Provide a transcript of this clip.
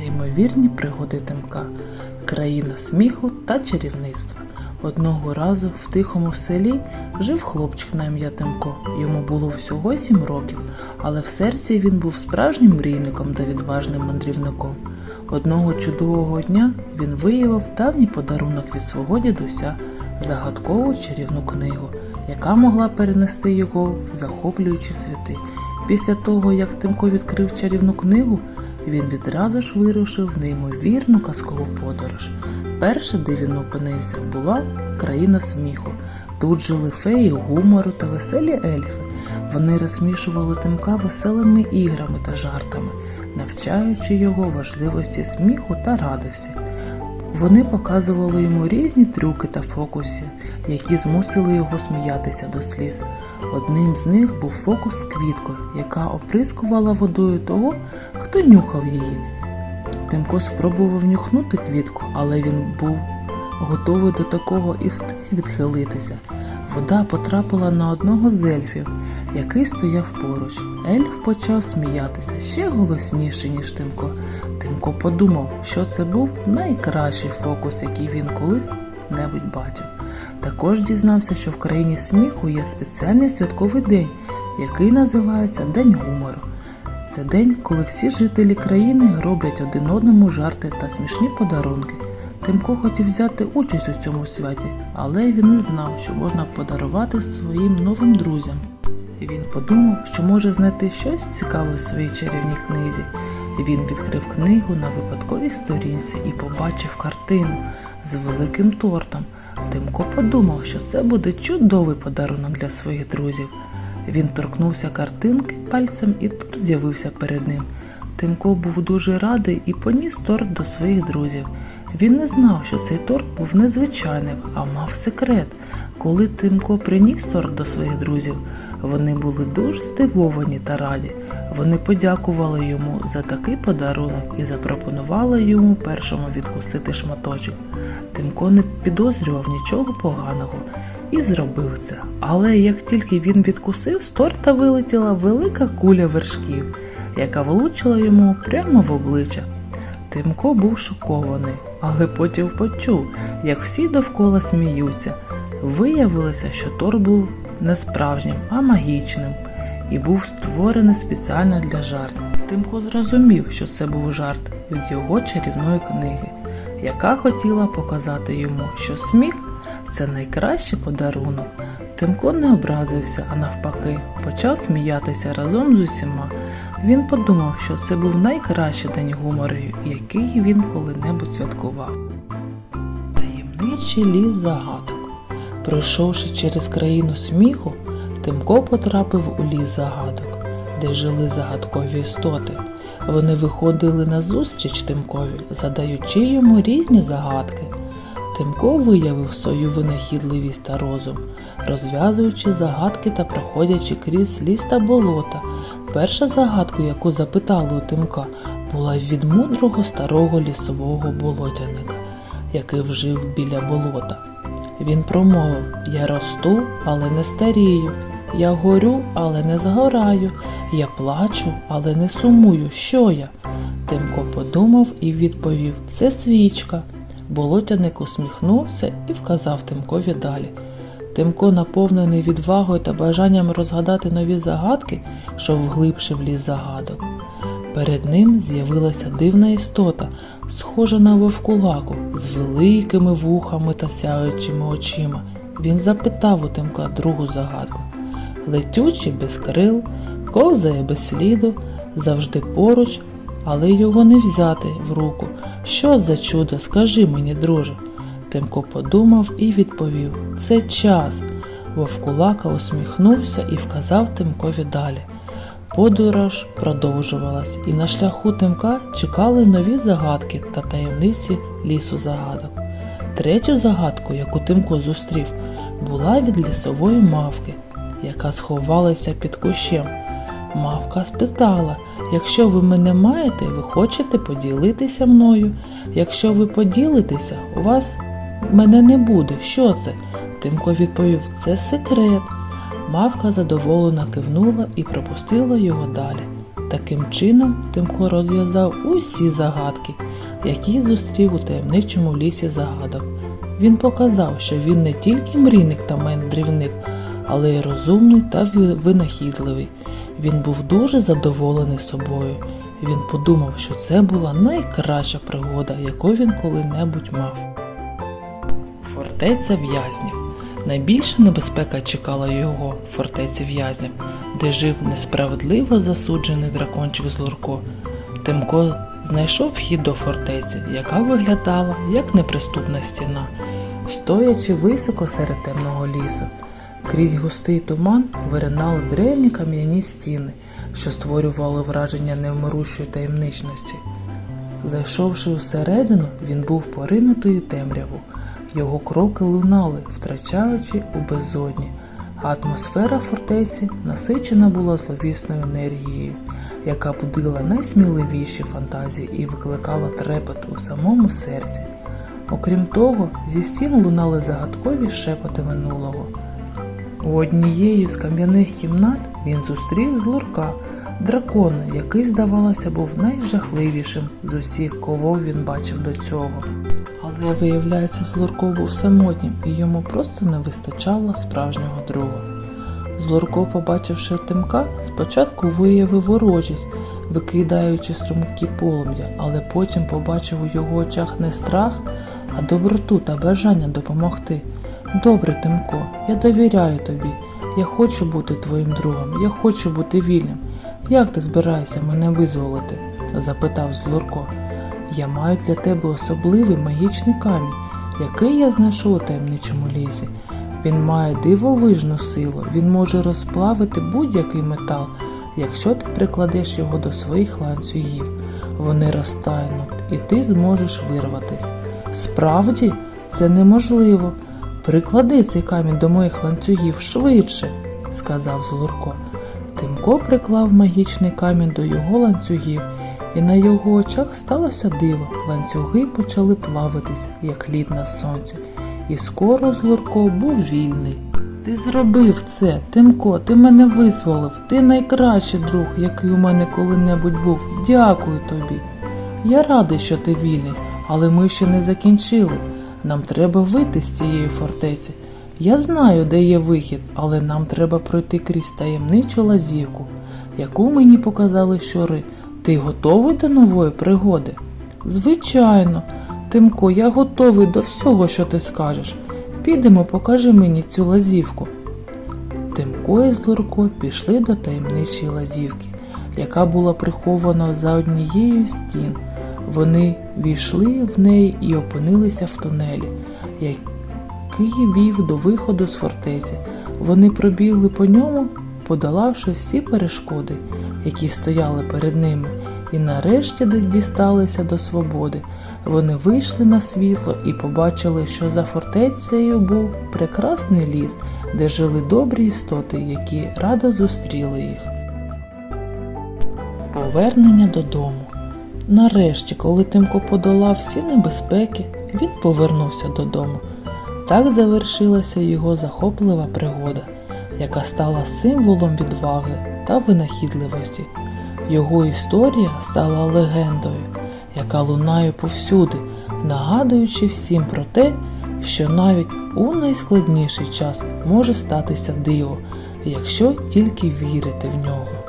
Неймовірні пригоди Тимка, країна сміху та чарівництва. Одного разу в тихому селі жив хлопчик на ім'я Тимко. Йому було всього сім років, але в серці він був справжнім мрійником та відважним мандрівником. Одного чудового дня він виявив давній подарунок від свого дідуся загадкову чарівну книгу, яка могла перенести його в захоплюючі світи. Після того, як Тимко відкрив чарівну книгу, він відразу ж вирушив в неймовірну казкову подорож. Перше, де він опинився, була країна сміху. Тут жили феї гумору та веселі ельфи. Вони розсмішували Тимка веселими іграми та жартами, навчаючи його важливості сміху та радості. Вони показували йому різні трюки та фокуси, які змусили його сміятися до сліз. Одним з них був фокус з квіткою, яка оприскувала водою того, хто нюхав її. Тимко спробував нюхнути квітку, але він був готовий до такого і встиг відхилитися. Вода потрапила на одного з ельфів, який стояв поруч. Ельф почав сміятися ще голосніше, ніж Тимко. Тимко подумав, що це був найкращий фокус, який він колись небудь бачив. Також дізнався, що в країні сміху є спеціальний святковий день, який називається День гумору. Це день, коли всі жителі країни роблять один одному жарти та смішні подарунки. Тимко хотів взяти участь у цьому святі, але він не знав, що можна подарувати своїм новим друзям. Він подумав, що може знайти щось цікаве в своїй чарівній книзі. Він відкрив книгу на випадковій сторінці і побачив картину з великим тортом. Тимко подумав, що це буде чудовий подарунок для своїх друзів. Він торкнувся картинки пальцем і торт з'явився перед ним. Тимко був дуже радий і поніс торт до своїх друзів. Він не знав, що цей торт був незвичайним, а мав секрет. Коли Тимко приніс торт до своїх друзів, вони були дуже здивовані та раді. Вони подякували йому за такий подарунок і запропонували йому першому відкусити шматочок. Тимко не підозрював нічого поганого і зробив це. Але як тільки він відкусив, з торта вилетіла велика куля вершків, яка влучила йому прямо в обличчя. Тимко був шокований, але потім почув, як всі довкола сміються. Виявилося, що торт був не справжнім, а магічним, і був створений спеціально для жартів. Тимко зрозумів, що це був жарт від його чарівної книги, яка хотіла показати йому, що сміх це найкращий подарунок. Тимко не образився, а навпаки, почав сміятися разом з усіма. Він подумав, що це був найкращий день гумору, який він коли-небудь святкував. Таємничий ліс загадок. Пройшовши через країну сміху, Тимко потрапив у ліс загадок, де жили загадкові істоти. Вони виходили на зустріч Тимкові, задаючи йому різні загадки. Тимко виявив свою винахідливість та розум, розв'язуючи загадки та проходячи крізь ліс та болота. Перша загадка, яку запитали у Тимка, була від мудрого старого лісового болотяника, який вжив біля болота. Він промовив Я росту, але не старію, я горю, але не згораю, я плачу, але не сумую. Що я? Тимко подумав і відповів Це свічка. Болотяник усміхнувся і вказав Тимкові далі. Тимко, наповнений відвагою та бажанням розгадати нові загадки, йшов глибше в ліс загадок. Перед ним з'явилася дивна істота, схожа на вовкулаку, з великими вухами та сяючими очима. Він запитав у Тимка другу загадку. Летючий без крил, ковзає без сліду, завжди поруч, але його не взяти в руку. Що за чудо, скажи мені, друже. Тимко подумав і відповів Це час. Вовкулака усміхнувся і вказав Тимкові далі. Подорож продовжувалась, і на шляху Тимка чекали нові загадки та таємниці лісу загадок. Третю загадку, яку Тимко зустрів, була від лісової мавки, яка сховалася під кущем. Мавка спитала, якщо ви мене маєте, ви хочете поділитися мною. Якщо ви поділитеся, у вас мене не буде. Що це? Тимко відповів, це секрет. Мавка задоволено кивнула і пропустила його далі. Таким чином Тимко розв'язав усі загадки, які зустрів у таємничому лісі загадок. Він показав, що він не тільки мрійник та мандрівник, але й розумний та винахідливий. Він був дуже задоволений собою. Він подумав, що це була найкраща пригода, яку він коли-небудь мав. Фортеця в'язнів. Найбільша небезпека чекала його в фортеці в'язнів, де жив несправедливо засуджений дракончик Злурко. Тимко знайшов вхід до фортеці, яка виглядала як неприступна стіна, стоячи високо серед темного лісу. Крізь густий туман виринали древні кам'яні стіни, що створювали враження невмирущої таємничності. Зайшовши всередину, він був поринутий у темряву. Його кроки лунали, втрачаючи у безодні. А атмосфера фортеці насичена була зловісною енергією, яка будила найсміливіші фантазії і викликала трепет у самому серці. Окрім того, зі стін лунали загадкові шепоти минулого. У однієї з кам'яних кімнат він зустрів злурка, дракона, який, здавалося, був найжахливішим з усіх, кого він бачив до цього. Але виявляється, Злурко був самотнім і йому просто не вистачало справжнього друга. Злурко, побачивши Тимка, спочатку виявив ворожість, викидаючи струмки полум'я, але потім побачив у його очах не страх, а доброту та бажання допомогти. Добре, Тимко, я довіряю тобі. Я хочу бути твоїм другом, я хочу бути вільним. Як ти збираєшся мене визволити? запитав Злурко. Я маю для тебе особливий магічний камінь, який я знайшов у таємничому лісі. Він має дивовижну силу, він може розплавити будь-який метал, якщо ти прикладеш його до своїх ланцюгів. Вони розтануть, і ти зможеш вирватись. Справді, це неможливо. Приклади цей камінь до моїх ланцюгів швидше, сказав Злурко. Тимко приклав магічний камінь до його ланцюгів, і на його очах сталося диво. Ланцюги почали плавитися, як лід на сонці, і скоро Злурко був вільний. Ти зробив це, Тимко, ти мене визволив. Ти найкращий друг, який у мене коли-небудь був. Дякую тобі. Я радий, що ти вільний, але ми ще не закінчили. Нам треба вийти з цієї фортеці. Я знаю, де є вихід, але нам треба пройти крізь таємничу лазівку, яку мені показали щури. Ти готовий до нової пригоди? Звичайно, Тимко, я готовий до всього, що ти скажеш. Підемо, покажи мені цю лазівку. Тимко і Злурко пішли до таємничої лазівки, яка була прихована за однією стін. Вони війшли в неї і опинилися в тунелі, який вів до виходу з фортеці. Вони пробігли по ньому, подолавши всі перешкоди, які стояли перед ними, і нарешті дісталися до свободи. Вони вийшли на світло і побачили, що за фортецею був прекрасний ліс, де жили добрі істоти, які радо зустріли їх. Повернення додому. Нарешті, коли Тимко подолав всі небезпеки, він повернувся додому. Так завершилася його захоплива пригода, яка стала символом відваги та винахідливості. Його історія стала легендою, яка лунає повсюди, нагадуючи всім про те, що навіть у найскладніший час може статися диво, якщо тільки вірити в нього.